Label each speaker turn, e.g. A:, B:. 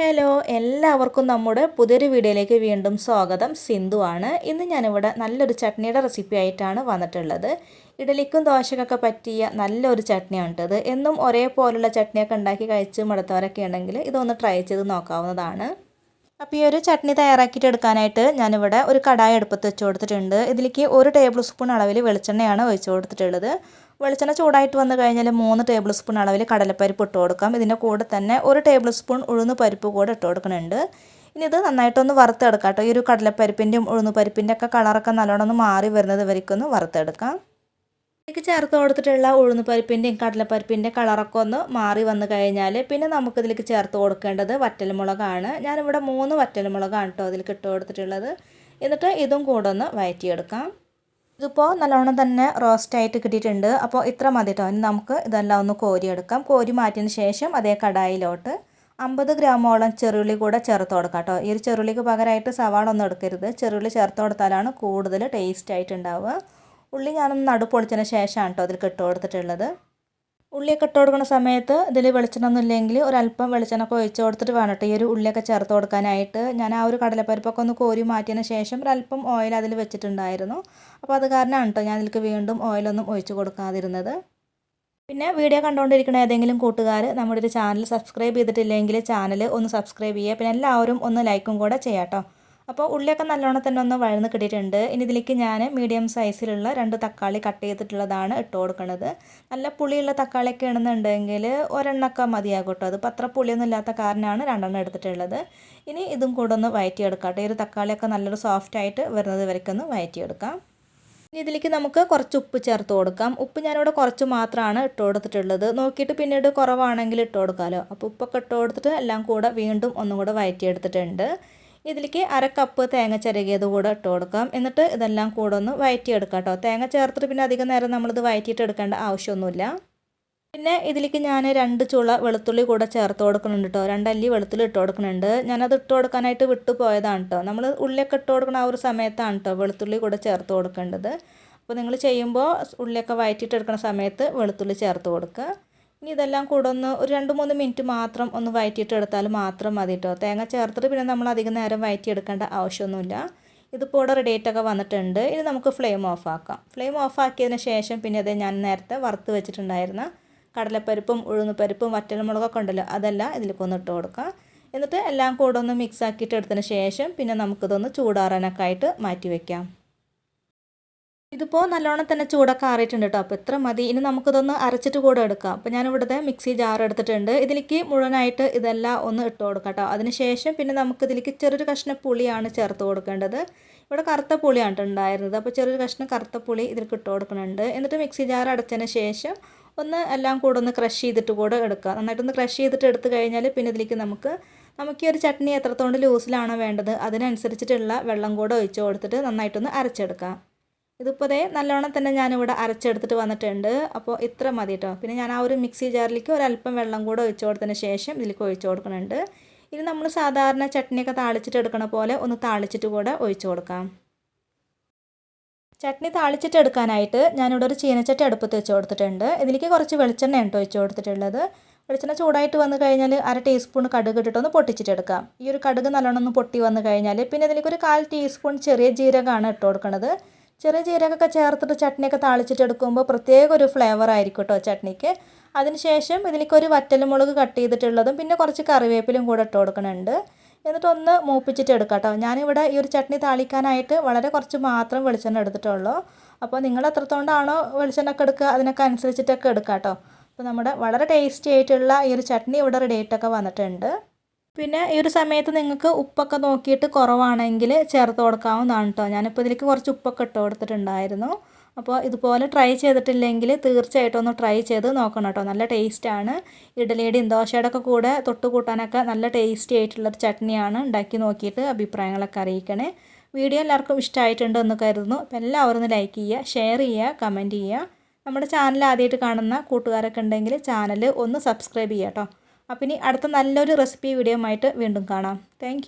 A: Hello എല്ലാവർക്കും നമ്മുടെ പുതിയൊരു വീഡിയോയിലേക്ക് വീണ്ടും സ്വാഗതം. സിന്ധു ആണ്. ഇന്ന് ഞാനിവിടെ നല്ലൊരു ചട്നിയുടെ റെസിപ്പി ആയിട്ടാണ് വന്നിട്ടുള്ളത്. ഇഡലിക്കും ദോശക്കൊക്കെ പറ്റിയ നല്ലൊരു ചട്നിയാണ് കേട്ടത് എന്നും ഒരേപോലുള്ള ചട്നിയൊക്കെ ഉണ്ടാക്കി കഴിച്ച് മടുത്തവരൊക്കെ ഉണ്ടെങ്കിൽ ഇതൊന്ന് ട്രൈ ചെയ്ത് നോക്കാവുന്നതാണ്. അപ്പോൾ ഈ ഒരു ചട്നി തയ്യാറാക്കിയിട്ട് എടുക്കാനായിട്ട് ഞാനിവിടെ ഒരു കടായി എടുപ്പത്ത് വെച്ച് കൊടുത്തിട്ടുണ്ട്. ഇതിലേക്ക് ഒരു ടേബിൾ സ്പൂൺ അളവിൽ വെളിച്ചെണ്ണയാണ് ഒഴിച്ച് കൊടുത്തിട്ടുള്ളത്. വെളിച്ചെണ്ണ ചൂടായിട്ട് വന്നു കഴിഞ്ഞാൽ മൂന്ന് ടേബിൾ സ്പൂൺ അളവിൽ കടലപ്പരിപ്പ് ഇട്ട് കൊടുക്കാം. ഇതിന്റെ കൂടെ തന്നെ ഒരു ടേബിൾ സ്പൂൺ ഉഴുന്ന് പരിപ്പ് കൂടെ ഇട്ട് കൊടുക്കുന്നുണ്ട്. ഇനി ഇത് നന്നായിട്ടൊന്ന് വറുത്തെടുക്കാം കേട്ടോ. ഈ ഒരു കടലപ്പരിപ്പിന്റെയും ഉഴുന്ന് പരിപ്പിന്റെ ഒക്കെ കളറൊക്കെ നല്ലോണം ഒന്ന് മാറി വരുന്നത് വരയ്ക്കും ഒന്ന് വറുത്തെടുക്കാം. ഇതിലേക്ക് ചേർത്ത് കൊടുത്തിട്ടുള്ള ഉഴുന്ന് പരിപ്പിന്റെയും കടലപ്പരിപ്പിന്റെ കളറൊക്കെ ഒന്ന് മാറി വന്നു കഴിഞ്ഞാൽ പിന്നെ നമുക്കിതിലേക്ക് ചേർത്ത് കൊടുക്കേണ്ടത് വറ്റൽമുളകാണ്. ഞാനിവിടെ മൂന്ന് വറ്റൽമുളകാണ് കേട്ടോ അതിലേക്ക് ഇട്ട് കൊടുത്തിട്ടുള്ളത്. എന്നിട്ട് ഇതും കൂടെ ഒന്ന് വയറ്റിയെടുക്കാം. ഇതിപ്പോൾ നല്ലോണം തന്നെ റോസ്റ്റ് ആയിട്ട് കിട്ടിയിട്ടുണ്ട്. അപ്പോൾ ഇത്ര മതി കേട്ടോ ഇനി നമുക്ക് ഇതെല്ലാം ഒന്ന് കോരിയെടുക്കാം. കോരി മാറ്റിയതിന് ശേഷം അതേ കടായിലോട്ട് അമ്പത് ഗ്രാമോളം ചെറുള്ളി കൂടെ ചേർത്ത് കൊടുക്കാം കേട്ടോ ഈ ഒരു ചെറുള്ളിക്ക് പകരമായിട്ട് സവാള ഒന്നും എടുക്കരുത്. ചെറുള്ളി ചേർത്ത് കൊടുത്താലാണ് കൂടുതൽ ടേസ്റ്റ് ആയിട്ടുണ്ടാവുക. ഉള്ളി ഞാനൊന്ന് നടുപ്പൊളിച്ചതിന് ശേഷമാണ് കേട്ടോ അതിൽ ഇട്ട് കൊടുത്തിട്ടുള്ളത്. ഉള്ളിയൊക്കെ ഇട്ട് കൊടുക്കുന്ന സമയത്ത് ഇതിൽ വെളിച്ചെണ്ണ ഒന്നും ഇല്ലെങ്കിൽ ഒരല്പം വെളിച്ചെണ്ണ ഒഴിച്ച് കൊടുത്തിട്ട് വേണം കേട്ടോ. ഈ ഒരു ഉള്ളിയൊക്കെ ചേർത്ത് കൊടുക്കാനായിട്ട്. ഞാൻ ആ ഒരു കടലപ്പരിപ്പൊക്കെ ഒന്ന് കോരി മാറ്റിയതിന് ശേഷം ഒരല്പം ഓയിൽ അതിൽ വെച്ചിട്ടുണ്ടായിരുന്നു. അപ്പോൾ അത് കാരണമാണ് കേട്ടോ ഞാൻ ഇതിലേക്ക് വീണ്ടും ഓയിലൊന്നും ഒഴിച്ച് കൊടുക്കാതിരുന്നത്. പിന്നെ വീഡിയോ കണ്ടുകൊണ്ടിരിക്കുന്ന ഏതെങ്കിലും കൂട്ടുകാർ നമ്മുടെ ഒരു ചാനൽ സബ്സ്ക്രൈബ് ചെയ്തിട്ടില്ലെങ്കിൽ ചാനൽ ഒന്ന് സബ്സ്ക്രൈബ് ചെയ്യുക. പിന്നെ എല്ലാവരും ഒന്ന് ലൈക്കും കൂടെ ചെയ്യാം കേട്ടോ. അപ്പോൾ ഉള്ളിയൊക്കെ നല്ലോണം തന്നെ ഒന്ന് വഴന്ന് കിട്ടിയിട്ടുണ്ട്. ഇനി ഇതിലേക്ക് ഞാൻ മീഡിയം സൈസിലുള്ള രണ്ട് തക്കാളി കട്ട് ചെയ്തിട്ടുള്ളതാണ് ഇട്ട് കൊടുക്കുന്നത് നല്ല പുളിയുള്ള തക്കാളിയൊക്കെ ആണെന്നുണ്ടെങ്കിൽ ഒരെണ്ണമൊക്കെ മതിയാകും കേട്ടോ. അത് അത്ര പുളിയൊന്നും ഇല്ലാത്ത കാരണമാണ് രണ്ടെണ്ണം എടുത്തിട്ടുള്ളത്. ഇനി ഇതും കൂടെ ഒന്ന് വയറ്റിയെടുക്കാം കേട്ടോ. ഈ ഒരു തക്കാളിയൊക്കെ നല്ലൊരു സോഫ്റ്റായിട്ട് വരുന്നത് വരയ്ക്കൊന്ന് വയറ്റിയെടുക്കാം. ഇനി ഇതിലേക്ക് നമുക്ക് കുറച്ച് ഉപ്പ് ചേർത്ത് കൊടുക്കാം. ഉപ്പ് ഞാനിവിടെ കുറച്ച് മാത്രമാണ് ഇട്ട് കൊടുത്തിട്ടുള്ളത്. നോക്കിയിട്ട് പിന്നീട് കുറവാണെങ്കിൽ ഇട്ട് കൊടുക്കാമല്ലോ അപ്പോൾ ഉപ്പൊക്കെ ഇട്ട് കൊടുത്തിട്ട് എല്ലാം കൂടെ വീണ്ടും ഒന്നും കൂടെ വയറ്റിയെടുത്തിട്ടുണ്ട്. ഇതിലേക്ക് അര കപ്പ് തേങ്ങ ചിരകിയത് കൂടെ ഇട്ട് കൊടുക്കാം. എന്നിട്ട് ഇതെല്ലാം കൂടെ ഒന്ന് വയറ്റിയെടുക്കാം കേട്ടോ തേങ്ങ ചേർത്തിട്ട് പിന്നെ അധികം നേരം നമ്മളിത് വയറ്റിയിട്ട് എടുക്കേണ്ട ആവശ്യമൊന്നുമില്ല. പിന്നെ ഇതിലേക്ക് ഞാൻ രണ്ട് ചുള വെളുത്തുള്ളി കൂടെ ചേർത്ത് കൊടുക്കുന്നുണ്ട് കേട്ടോ രണ്ടല്ലി വെളുത്തുള്ളി ഇട്ട് കൊടുക്കുന്നുണ്ട്. ഞാനത് ഇട്ട് കൊടുക്കാനായിട്ട് വിട്ടു പോയതാണ് കേട്ടോ നമ്മൾ ഉള്ളിയൊക്കെ ഇട്ട് കൊടുക്കുന്ന ആ ഒരു സമയത്താണ് കേട്ടോ വെളുത്തുള്ളി കൂടെ ചേർത്ത് കൊടുക്കേണ്ടത്. അപ്പോൾ നിങ്ങൾ ചെയ്യുമ്പോൾ ഉള്ളിയൊക്കെ വയറ്റിയിട്ട് എടുക്കുന്ന സമയത്ത് വെളുത്തുള്ളി ചേർത്ത് കൊടുക്കുക. ഇനി ഇതെല്ലാം കൂടെ ഒന്ന് ഒരു രണ്ട് മൂന്ന് മിനിറ്റ് മാത്രം ഒന്ന് വയറ്റിയിട്ട് എടുത്താൽ മാത്രം മതി കേട്ടോ തേങ്ങ ചേർത്തിട്ട് പിന്നെ നമ്മൾ അധികം നേരം വയറ്റിയെടുക്കേണ്ട ആവശ്യമൊന്നുമില്ല. ഇതിപ്പോൾ ഇവിടെ റെഡി ആയിട്ടൊക്കെ വന്നിട്ടുണ്ട്. ഇനി നമുക്ക് ഫ്ലെയിം ഓഫ് ആക്കാം. ഫ്ലെയിം ഓഫ് ആക്കിയതിന് ശേഷം പിന്നെ അത് ഞാൻ നേരത്തെ വറുത്ത് വെച്ചിട്ടുണ്ടായിരുന്ന കടലപ്പരിപ്പും ഉഴുന്നുപരിപ്പും വറ്റൽമുളകൊക്കെ ഉണ്ടല്ലോ അതെല്ലാം ഇതിലേക്ക് ഒന്ന് ഇട്ട് കൊടുക്കാം. എന്നിട്ട് എല്ലാം കൂടെ ഒന്ന് മിക്സ് ആക്കിയിട്ട് എടുത്തതിന് ശേഷം പിന്നെ നമുക്കിതൊന്ന് ചൂടാറാനൊക്കെ ആയിട്ട് മാറ്റി വയ്ക്കാം ഇതിപ്പോൾ നല്ലോണം തന്നെ ചൂടൊക്കെ ആറിയിട്ടുണ്ട് കേട്ടോ അപ്പോൾ ഇത്ര മതി. ഇനി നമുക്കിതൊന്ന് അരച്ചിട്ട് കൂടെ എടുക്കാം. അപ്പോൾ ഞാൻ ഇവിടുത്തെ മിക്സി ജാർ എടുത്തിട്ടുണ്ട്. ഇതിലേക്ക് മുഴുവനായിട്ട് ഇതെല്ലാം ഒന്ന് ഇട്ട് കൊടുക്കാം കേട്ടോ അതിനുശേഷം പിന്നെ നമുക്ക് ഇതിലേക്ക് ചെറിയൊരു കഷ്ണ പുളിയാണ് ചേർത്ത് കൊടുക്കേണ്ടത്. ഇവിടെ കറുത്ത പുളിയാണ് ഉണ്ടായിരുന്നത്. അപ്പോൾ ചെറിയൊരു കഷ്ണം കറുത്ത പുളി ഇതിലേക്ക് ഇട്ട് കൊടുക്കുന്നുണ്ട്. എന്നിട്ട് മിക്സി ജാർ അടച്ചതിന് ശേഷം ഒന്ന് എല്ലാം കൂടെ ഒന്ന് ക്രഷ് ചെയ്തിട്ട് കൂടെ എടുക്കുക നന്നായിട്ടൊന്ന് ക്രഷ് ചെയ്തിട്ട് എടുത്തു കഴിഞ്ഞാൽ പിന്നെ ഇതിലേക്ക് നമുക്ക് നമുക്ക് ഈ ഒരു ചട്നി എത്രത്തോണ്ട് ലൂസിലാണോ വേണ്ടത് അതിനനുസരിച്ചിട്ടുള്ള വെള്ളം കൂടെ ഒഴിച്ച് കൊടുത്തിട്ട് നന്നായിട്ടൊന്ന് അരച്ചെടുക്കാം. ഇതിപ്പോൾ ദേ നല്ലോണം തന്നെ ഞാനിവിടെ അരച്ചെടുത്തിട്ട് വന്നിട്ടുണ്ട്. അപ്പോൾ ഇത്ര മതി കേട്ടോ പിന്നെ ഞാൻ ആ ഒരു മിക്സി ജാറിലേക്ക് ഒരല്പം വെള്ളം കൂടെ ഒഴിച്ചു കൊടുത്തതിന് ശേഷം ഇതിലേക്ക് ഒഴിച്ചു കൊടുക്കുന്നുണ്ട്. ഇനി നമ്മൾ സാധാരണ ചട്നിയൊക്കെ താളിച്ചിട്ട് എടുക്കണ പോലെ ഒന്ന് താളിച്ചിട്ട് കൂടെ ഒഴിച്ചു കൊടുക്കാം. ചട്നി താളിച്ചിട്ട് എടുക്കാനായിട്ട് ഞാനിവിടെ ഒരു ചീനച്ചട്ടി അടുപ്പത്ത് വെച്ച് കൊടുത്തിട്ടുണ്ട്. ഇതിലേക്ക് കുറച്ച് വെളിച്ചെണ്ണ കേട്ടോ ഒഴിച്ചു കൊടുത്തിട്ടുള്ളത്. വെളിച്ചെണ്ണ ചൂടായിട്ട് വന്നു കഴിഞ്ഞാൽ അര ടീസ്പൂൺ കടുക് ഇടി പൊട്ടിച്ചിട്ട് എടുക്കാം. ഈ ഒരു കടുക് നല്ലോണം ഒന്ന് പൊട്ടി വന്നു കഴിഞ്ഞാൽ പിന്നെ ഇതിലേക്ക് ഒരു കാൽ ടീസ്പൂൺ ചെറിയ ജീരകമാണ് ഇട്ട് കൊടുക്കുന്നത് ചെറിയ ജീരകമൊക്കെ ചേർത്തിട്ട് ചട്നിയൊക്കെ താളിച്ചിട്ട് എടുക്കുമ്പോൾ പ്രത്യേക ഒരു ഫ്ലേവർ ആയിരിക്കും കേട്ടോ ചട്നിക്ക്. അതിനുശേഷം ഇതിലേക്ക് ഒരു വറ്റൽമുളക് കട്ട് ചെയ്തിട്ടുള്ളതും പിന്നെ കുറച്ച് കറിവേപ്പിലും കൂടെ ഇട്ട് കൊടുക്കുന്നുണ്ട് എന്നിട്ട് ഒന്ന് മൂപ്പിച്ചിട്ട് എടുക്കാം കേട്ടോ ഞാനിവിടെ ഈ ഒരു ചട്നി താളിക്കാനായിട്ട് വളരെ കുറച്ച് മാത്രം വെളിച്ചെണ്ണ എടുത്തിട്ടുള്ളൂ. അപ്പോൾ നിങ്ങൾ എത്രത്തോണ്ടാണോ വെളിച്ചെണ്ണ ഒക്കെ എടുക്കുക അതിനൊക്കെ അനുസരിച്ചിട്ടൊക്കെ എടുക്കാം കേട്ടോ അപ്പോൾ നമ്മുടെ വളരെ ടേസ്റ്റി ആയിട്ടുള്ള ഈ ഒരു ചട്നി ഇവിടെ റെഡി ആയിട്ടൊക്കെ വന്നിട്ടുണ്ട്. പിന്നെ ഈ ഒരു സമയത്ത് നിങ്ങൾക്ക് ഉപ്പൊക്കെ നോക്കിയിട്ട് കുറവാണെങ്കിൽ ചേർത്ത് കൊടുക്കാവുന്നതാണ് കേട്ടോ ഞാനിപ്പോൾ ഇതിലേക്ക് കുറച്ച് ഉപ്പൊക്കെ ഇട്ട് കൊടുത്തിട്ടുണ്ടായിരുന്നു. അപ്പോൾ ഇതുപോലെ ട്രൈ ചെയ്തിട്ടില്ലെങ്കിൽ തീർച്ചയായിട്ടും ഒന്ന് ട്രൈ ചെയ്ത് നോക്കണം കേട്ടോ നല്ല ടേസ്റ്റാണ് ഇഡലിയുടെയും ദോശയുടെ ഒക്കെ കൂടെ തൊട്ട് കൂട്ടാനൊക്കെ നല്ല ടേസ്റ്റി ആയിട്ടുള്ളൊരു ചട്നിയാണ് ഉണ്ടാക്കി നോക്കിയിട്ട് അഭിപ്രായങ്ങളൊക്കെ അറിയിക്കണേ. വീഡിയോ എല്ലാവർക്കും ഇഷ്ടമായിട്ടുണ്ട് എന്ന് കരുതുന്നു. അപ്പോൾ എല്ലാവരും ഒന്ന് ലൈക്ക് ചെയ്യുക ഷെയർ ചെയ്യുക കമന്റ് ചെയ്യുക. നമ്മുടെ ചാനൽ ആദ്യമായിട്ട് കാണുന്ന കൂട്ടുകാരൊക്കെ ഉണ്ടെങ്കിൽ ചാനൽ ഒന്ന് സബ്സ്ക്രൈബ് ചെയ്യാം കേട്ടോ അപ്പം ഇനി അടുത്ത നല്ലൊരു റെസിപ്പി വീഡിയോ ആയിട്ട് വീണ്ടും കാണാം. താങ്ക്